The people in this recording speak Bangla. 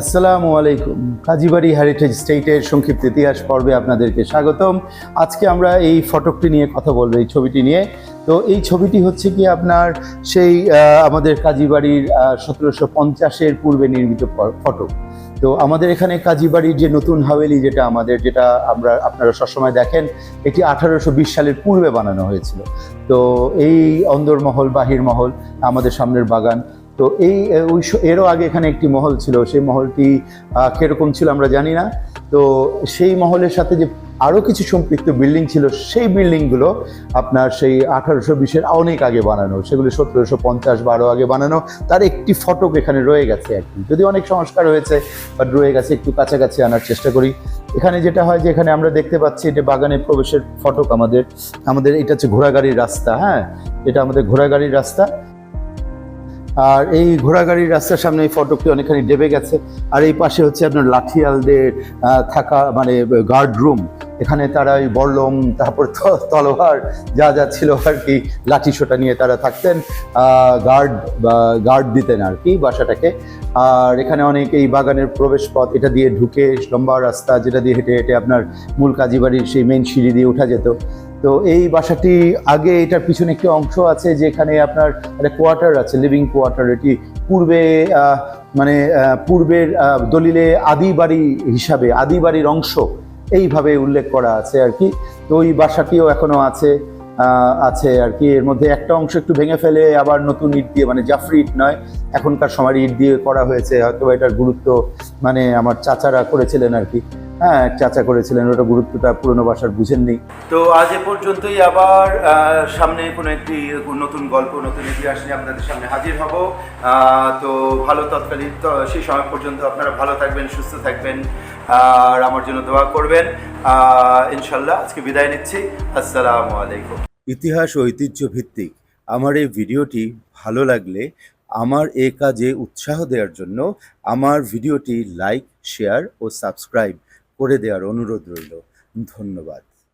আসসালামু আলাইকুম। কাজীবাড়ি হেরিটেজ স্টেটের সংক্ষিপ্ত ইতিহাস পর্বে আপনাদেরকে স্বাগতম। আজকে আমরা এই ফটকটি নিয়ে কথা বলব, এই ছবিটি নিয়ে। তো এই ছবিটি হচ্ছে কি আপনার সেই আমাদের কাজীবাড়ির সতেরোশো পঞ্চাশের পূর্বে নির্মিত ফটক। তো আমাদের এখানে কাজীবাড়ির যে নতুন হাভেলি যেটা আমাদের, যেটা আমরা, আপনারা সবসময় দেখেন, এটি আঠারোশো বিশ সালের পূর্বে বানানো হয়েছিল। তো এই অন্দরমহল বাহির মহল আমাদের সামনের বাগান তো এই ওই এরও আগে এখানে একটি মহল ছিল। সেই মহলটি কীরকম ছিল আমরা জানি না। তো সেই মহলের সাথে যে আরও কিছু সম্পৃক্ত বিল্ডিং ছিল, সেই বিল্ডিংগুলো আপনার সেই আঠারোশো বিশের অনেক আগে বানানো। সেগুলো সতেরোশো পঞ্চাশ বারো আগে বানানো। তার একটি ফটক এখানে রয়ে গেছে কি যদি অনেক সংস্কার হয়েছে, বাট রয়ে গেছে, একটু কাছাকাছি আনার চেষ্টা করি। এখানে যেটা হয় যে, এখানে আমরা দেখতে পাচ্ছি, এটা বাগানে প্রবেশের ফটক আমাদের। আমাদের, এটা হচ্ছে ঘোড়াগাড়ির রাস্তা হ্যাঁ? এটা আমাদের ঘোড়াগাড়ির রাস্তা। আর এই ঘোড়াগাড়ির রাস্তার সামনে এই ফটকটি অনেকখানি ডেবে গেছে। আর এই পাশে হচ্ছে আপনার লাঠিয়ালদের থাকা মানে গার্ড রুম এখানে তারা ওই বল্লম তারপর তলোয়ার, যা যা ছিল আর কি, লাঠি সোটা নিয়ে তারা থাকতেন। গার্ড বা গার্ড দিতেন আর কি বাসাটাকে। আর এখানে অনেক এই বাগানের প্রবেশ পথ এটা দিয়ে ঢুকে লম্বা রাস্তা, যেটা দিয়ে হেঁটে হেঁটে আপনার মূল কাজী বাড়ির সেই মেন সিঁড়ি দিয়ে উঠা যেত। তো এই বাসাটি আগে এটার পিছনে একটি অংশ আছে যেখানে আপনার একটা কোয়ার্টার আছে লিভিং কোয়ার্টার এটি পূর্বে মানে পূর্বের দলিলে আদি বাড়ি হিসাবে, আদি বাড়ির অংশ এইভাবে উল্লেখ করা আছে আর কি। তো ওই বাসাটিও এখনও আছে আছে আর কি। এর মধ্যে একটা অংশ একটু ভেঙে ফেলে, আবার নতুন ইট দিয়ে মানে জাফরি ইট নয়, এখনকার সময় ইট দিয়ে করা হয়েছে। হয়তো এটার গুরুত্ব মানে আমার চাচারা করেছিলেন আর কি। হ্যাঁ চাচা করেছিলেন ওটা গুরুত্বটা পুরনো বাসার বুঝেননি। তো আজ এ পর্যন্তই আবার আহ, সামনে কোনো একটি নতুন গল্প নতুন ইতিহাস নিয়ে আপনাদের সামনে হাজির হব। আহ, তো ভালো তৎকালীন সেই সময় পর্যন্ত আপনারা ভালো থাকবেন সুস্থ থাকবেন আর আমার জন্য দোয়া করবেন। আহ, ইনশাল্লাহ আজকে বিদায় নিচ্ছি। আসসালামু আলাইকুম। ইতিহাস ও ঐতিহ্য ভিত্তিক আমার এই ভিডিওটি ভালো লাগলে আমার এ কাজে উৎসাহ দেওয়ার জন্য আমার ভিডিওটি লাইক শেয়ার ও সাবস্ক্রাইব করে দেওয়ার অনুরোধ রইল। ধন্যবাদ।